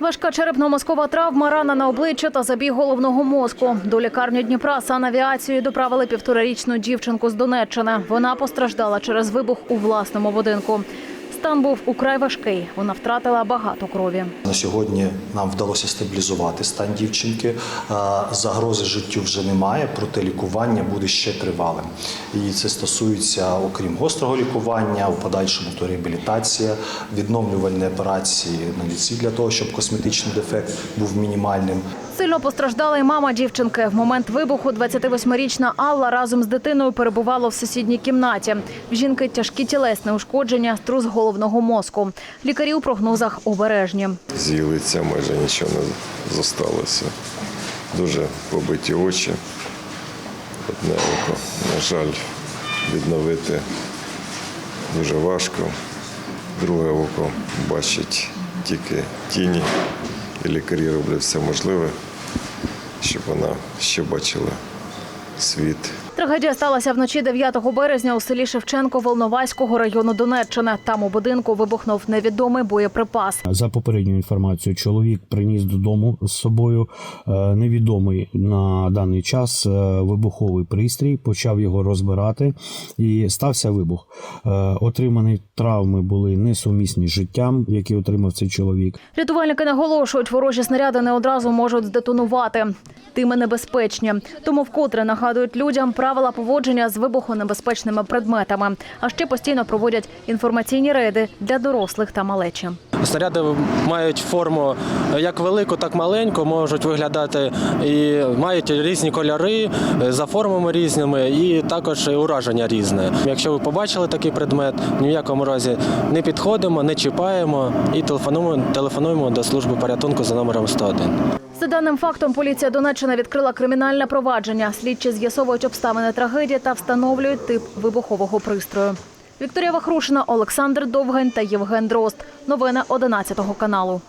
Важка черепно-мозкова травма, рана на обличчя та забіг головного мозку. До лікарні Дніпра санавіацією доправили півторарічну дівчинку з Донеччини. Вона постраждала через вибух у власному будинку. Стан був украй важкий. Вона втратила багато крові. На сьогодні нам вдалося стабілізувати стан дівчинки. Загрози життю вже немає, проте лікування буде ще тривалим. І це стосується, окрім гострого лікування, у подальшому то реабілітація, відновлювальні операції на ліці для того, щоб косметичний дефект був мінімальним. Сильно постраждала й мама дівчинки. В момент вибуху 28-річна Алла разом з дитиною перебувала в сусідній кімнаті. В жінки тяжкі тілесні ушкодження, струс головного мозку. Лікарі у прогнозах обережні. З майже нічого не зосталося. Дуже побиті очі. Одне око, на жаль, відновити дуже важко. Друге око бачить тільки тіні, і лікарі роблять все можливе, щоб вона ще бачила світ. Трагедія сталася вночі 9 березня у селі Шевченко Волноваського району Донеччини. Там у будинку вибухнув невідомий боєприпас. За попередньою інформацією, чоловік приніс додому з собою е, невідомий на даний час е, вибуховий пристрій, почав його розбирати і стався вибух. Е, Отримані травми були несумісні з життям, які отримав цей чоловік. Рятувальники наголошують, ворожі снаряди не одразу можуть здетонувати. Тими небезпечні. Тому вкотре нагадують людям правила поводження з вибухонебезпечними предметами. А ще постійно проводять інформаційні рейди для дорослих та малечі. Снаряди мають форму як велику, так маленьку, можуть виглядати і мають різні кольори е, за формами різними, і також ураження різне. Якщо ви побачили такий предмет, ні в якому разі не підходимо, не чіпаємо і телефонуємо, телефонуємо до служби порятунку за номером 101. За даним фактом, поліція Донеччини відкрила кримінальне провадження. Слідчі з'ясовують обставини трагедії та встановлюють тип вибухового пристрою. Вікторія Вахрушина, Олександр Довгань та Євген Дрозд. Новини 11 каналу.